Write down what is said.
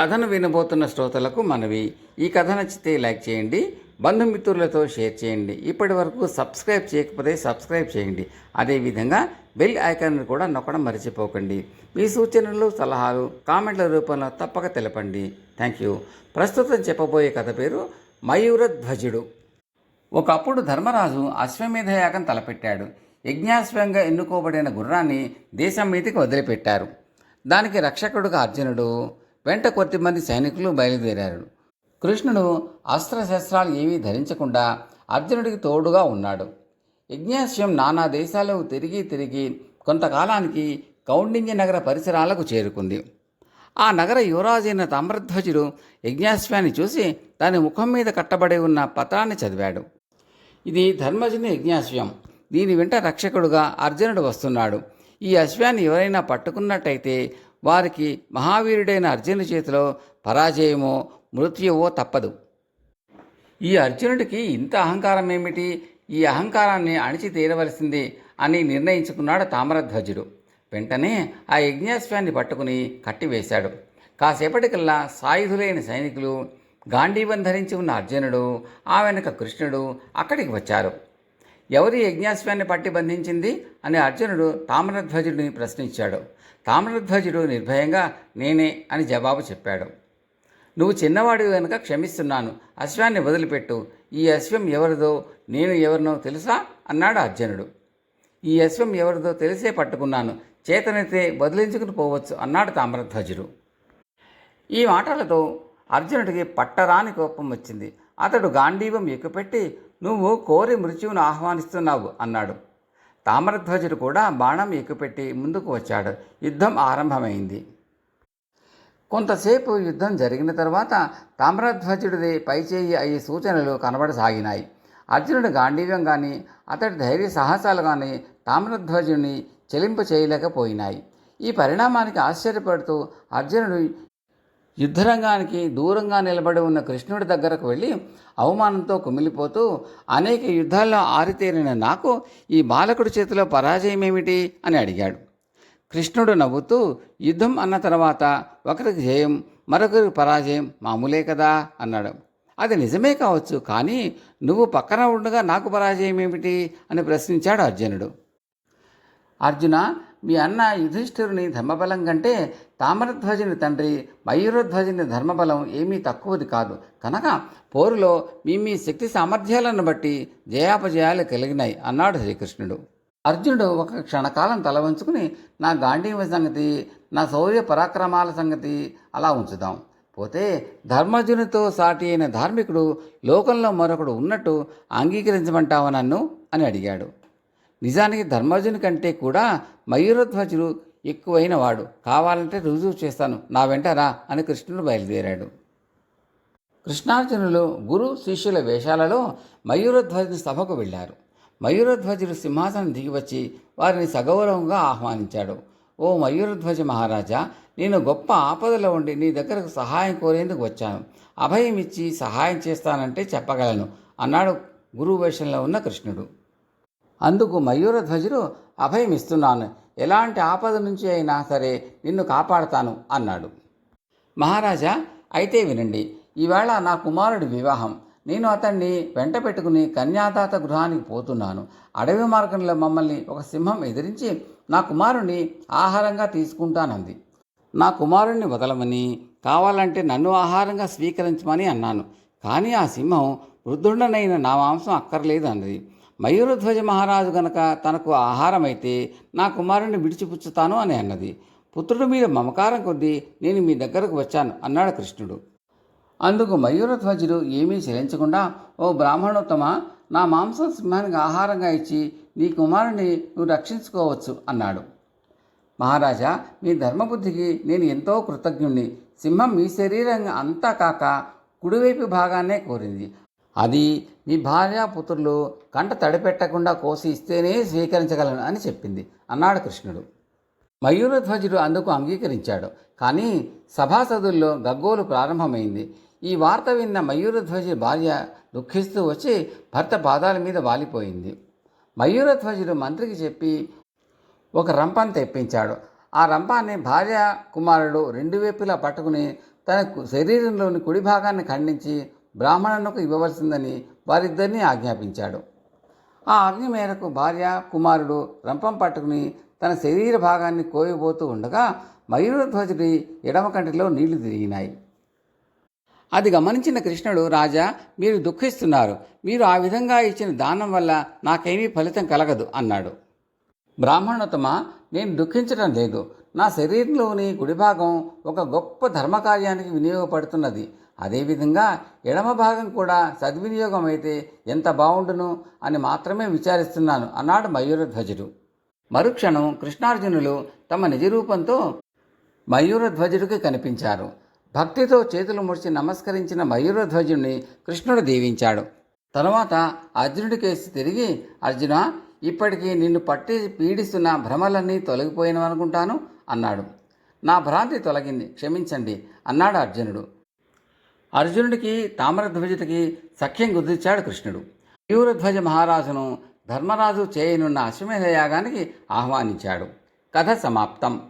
కథను వినబోతున్న శ్రోతలకు మనవి. ఈ కథ నచ్చితే లైక్ చేయండి బంధుమిత్రులతో షేర్ చేయండి. ఇప్పటి వరకు సబ్స్క్రైబ్ చేయకపోతే సబ్స్క్రైబ్ చేయండి. అదేవిధంగా బెల్ ఐకాన్ కూడా నొక్కడం మర్చిపోకండి. మీ సూచనలు సలహాలు కామెంట్ల రూపంలో తప్పక తెలపండి. Thank you. ప్రస్తుతం చెప్పబోయే కథ పేరు మయూరధ్వజుడు. ఒకప్పుడు ధర్మరాజు అశ్వమేధ యాగం తలపెట్టాడు. యజ్ఞాశ్వంగా ఎన్నుకోబడిన గుర్రాన్ని దేశం మీదకి వదిలిపెట్టారు. దానికి రక్షకుడుగా అర్జునుడు వెంట కొద్దిమంది సైనికులు బయలుదేరారు. కృష్ణుడు అస్త్రశస్త్రాలు ఏవీ ధరించకుండా అర్జునుడికి తోడుగా ఉన్నాడు. యజ్ఞాశ్యం నానా దేశాలకు తిరిగి తిరిగి కొంతకాలానికి కౌండిన్య నగర పరిసరాలకు చేరుకుంది. ఆ నగర యువరాజైన తామ్రధ్వజుడు యజ్ఞాశ్వాన్ని చూసి దాని ముఖం మీద కట్టబడి ఉన్న పత్రాన్ని చదివాడు. ఇది ధర్మజుని యజ్ఞాశ్వం. దీని వెంట రక్షకుడుగా అర్జునుడు వస్తున్నాడు. ఈ అశ్వాన్ని ఎవరైనా పట్టుకున్నట్టయితే వారికి మహావీరుడైన అర్జునుడి చేతిలో పరాజయమో మృత్యువో తప్పదు. ఈ అర్జునుడికి ఇంత అహంకారం ఏమిటి ఈ అహంకారాన్ని అణిచి తీరవలసింది అని నిర్ణయించుకున్నాడు తామరధ్వజుడు. వెంటనే ఆ యజ్ఞాశ్వాన్ని పట్టుకుని కట్టివేశాడు. కాసేపటికల్లా సాయుధులైన సైనికులు గాంధీవం ధరించి ఉన్న అర్జునుడు ఆ వెనుక కృష్ణుడు అక్కడికి వచ్చారు. ఎవరి యజ్ఞాశ్వాన్ని పట్టి బంధించింది అని అర్జునుడు తామ్రధ్వజుడిని ప్రశ్నించాడు. తామ్రధ్వజుడు నిర్భయంగా నేనే అని జవాబు చెప్పాడు. నువ్వు చిన్నవాడు కనుక క్షమిస్తున్నాను అశ్వాన్ని వదిలిపెట్టు. ఈ అశ్వం ఎవరిదో నేను ఎవరినో తెలుసా? అన్నాడు అర్జునుడు. ఈ అశ్వం ఎవరిదో తెలిసే పట్టుకున్నాను చేతనైతే వదిలించుకుని పోవచ్చు అన్నాడు తామ్రధ్వజుడు. ఈ మాటలతో అర్జునుడికి పట్టరాని కోపం వచ్చింది. అతడు గాంధీవం ఎక్కుపెట్టి నువ్వు కోరి మృత్యువును ఆహ్వానిస్తున్నావు అన్నాడు. తామ్రధ్వజుడు కూడా బాణం ఎక్కుపెట్టి ముందుకు వచ్చాడు. యుద్ధం ఆరంభమైంది. కొంతసేపు యుద్ధం జరిగిన తర్వాత తామ్రధ్వజుడిది పైచేయి అయ్యే సూచనలు కనబడసాగినాయి. అర్జునుడు గాంధీవ్యం కానీ అతడి ధైర్య సాహసాలు కానీ తామ్రధ్వజుడిని చెలింపు చేయలేకపోయినాయి. ఈ పరిణామానికి ఆశ్చర్యపడుతూ అర్జునుడు యుద్ధరంగానికి దూరంగా నిలబడి ఉన్న కృష్ణుడి దగ్గరకు వెళ్ళి అవమానంతో కుమిలిపోతూ అనేక యుద్ధాల్లో ఆరితేరిన నాకు ఈ బాలకుడి చేతిలో పరాజయం ఏమిటి అని అడిగాడు. కృష్ణుడు నవ్వుతూ యుద్ధం అన్న తర్వాత ఒకరికి జయం మరొకరికి పరాజయం మామూలే కదా అన్నాడు. అది నిజమే కావచ్చు కానీ నువ్వు పక్కన ఉండగా నాకు పరాజయం ఏమిటి అని ప్రశ్నించాడు అర్జునుడు. అర్జున మీ అన్న యుధిష్ఠిరుని ధర్మబలం కంటే తామరధ్వజుని తండ్రి మయూరధ్వజుని ధర్మబలం ఏమీ తక్కువది కాదు. కనుక పోరులో మీ మీ శక్తి సామర్థ్యాలను బట్టి జయాపజయాలు కలిగినాయి అన్నాడు శ్రీకృష్ణుడు. అర్జునుడు ఒక క్షణకాలం తల వంచుకుని నా గాంధీవ సంగతి నా శౌర్య పరాక్రమాల సంగతి అలా ఉంచుదాం. పోతే ధర్మజునితో సాటి అయిన ధార్మికుడు లోకంలో మరొకడు ఉన్నట్టు అంగీకరించమంటావా నన్ను? అని అడిగాడు. నిజానికి ధర్మజుని కంటే కూడా మయూరధ్వజుడు ఎక్కువైన వాడు. కావాలంటే రుజువు చేస్తాను. నా వెంట రా అని కృష్ణుడు బయలుదేరాడు. కృష్ణార్జునులు గురు శిష్యుల వేషాలలో మయూరధ్వజుని సభకు వెళ్ళారు. మయూరధ్వజుడు సింహాసనం దిగివచ్చి వారిని సగౌరవంగా ఆహ్వానించాడు. ఓ మయూరధ్వజ మహారాజా నేను గొప్ప ఆపదలో ఉండి నీ దగ్గరకు సహాయం కోరేందుకు వచ్చాను. అభయం ఇచ్చి సహాయం చేస్తానంటే చెప్పగలను అన్నాడు గురువు వేషంలో ఉన్న కృష్ణుడు. అందుకు మయూరధ్వజుడు అభయం ఇస్తున్నాను ఎలాంటి ఆపద నుంచి అయినా సరే నిన్ను కాపాడతాను అన్నాడు. మహారాజా అయితే వినండి. ఈవేళ నా కుమారుడి వివాహం. నేను అతన్ని వెంట పెట్టుకుని కన్యాదాత గృహానికి పోతున్నాను. అడవి మార్గంలో మమ్మల్ని ఒక సింహం ఎదిరించి నా కుమారుణ్ణి ఆహారంగా తీసుకుంటానంది. నా కుమారుణ్ణి వదలమని కావాలంటే నన్ను ఆహారంగా స్వీకరించమని అన్నాను. కానీ ఆ సింహం వృద్ధుడనైన నా మాంసం అక్కర్లేదు అన్నది. మయూరధ్వజ మహారాజు గనక తనకు ఆహారం అయితే నా కుమారుణ్ణి విడిచిపుచ్చుతాను అని అన్నది. పుత్రుడి మీద మమకారం కొద్దీ నేను మీ దగ్గరకు వచ్చాను అన్నాడు కృష్ణుడు. అందుకు మయూరధ్వజుడు ఏమీ చెలించకుండా ఓ బ్రాహ్మణోత్తమ నా మాంసం సింహానికి ఆహారంగా ఇచ్చి నీ కుమారుని నువ్వు రక్షించుకోవచ్చు అన్నాడు. మహారాజా మీ ధర్మబుద్ధికి నేను ఎంతో కృతజ్ఞుణ్ణి. సింహం మీ శరీరం అంతా కాక కుడివైపు భాగాన్నే కోరింది. అది మీ భార్య పుత్రులు కంట తడిపెట్టకుండా కోసి ఇస్తేనే స్వీకరించగలను అని చెప్పింది. అన్నాడు కృష్ణుడు. మయూరధ్వజుడు అందుకు అంగీకరించాడు. కానీ సభాసదుల్లో గగ్గోలు ప్రారంభమైంది. ఈ వార్త విన్న మయూరధ్వజుడి భార్య దుఃఖిస్తూ వచ్చి భర్త పాదాల మీద వాలిపోయింది. మయూరధ్వజుడు మంత్రికి చెప్పి ఒక రంపాన్ని తెప్పించాడు. ఆ రంపాన్ని భార్య కుమారుడు రెండు వైపులా పట్టుకుని తన కు- శరీరంలోని కుడి భాగాన్ని ఖండించి బ్రాహ్మణులకు ఇవ్వవలసిందని వారిద్దరినీ ఆజ్ఞాపించాడు. ఆ ఆజ్ఞ మేరకు భార్య కుమారుడు రంపం పట్టుకుని తన శరీర భాగాన్ని కోయబోతూ ఉండగా మయూరధ్వజుడి ఎడమ కంటిలో నీళ్ళు తిరిగినాయి. అది గమనించిన కృష్ణుడు రాజా మీరు దుఃఖిస్తున్నారు. మీరు ఆ విధంగా ఇచ్చిన దానం వల్ల నాకేమీ ఫలితం కలగదు అన్నాడు. బ్రాహ్మణోత్తమ నేను దుఃఖించడం లేదు. నా శరీరంలోని కుడి భాగం ఒక గొప్ప ధర్మకార్యానికి వినియోగపడుతున్నది. అదేవిధంగా ఎడమ భాగం కూడా సద్వినియోగం అయితే ఎంత బాగుండును అని మాత్రమే విచారిస్తున్నాను అన్నాడు మయూరధ్వజుడు. మరుక్షణం కృష్ణార్జునులు తమ నిజరూపంతో మయూరధ్వజుడికి కనిపించారు. భక్తితో చేతులు ముడిచి నమస్కరించిన మయూరధ్వజుడిని కృష్ణుడు దీవించాడు. తరువాత అర్జునుడికేసి తిరిగి అర్జున ఇప్పటికీ నిన్ను పట్టి పీడిస్తున్న భ్రమలన్నీ తొలగిపోయినవనుకుంటాను అన్నాడు. నా భ్రాంతి తొలగింది. క్షమించండి అన్నాడు అర్జునుడు. అర్జునుడికి తామరధ్వజుడికి సఖ్యం కుదిర్చాడు కృష్ణుడు. మయూరధ్వజ మహారాజును ధర్మరాజు చేయనున్న అశ్వమేధ యాగానికి ఆహ్వానించాడు. కథ సమాప్తం.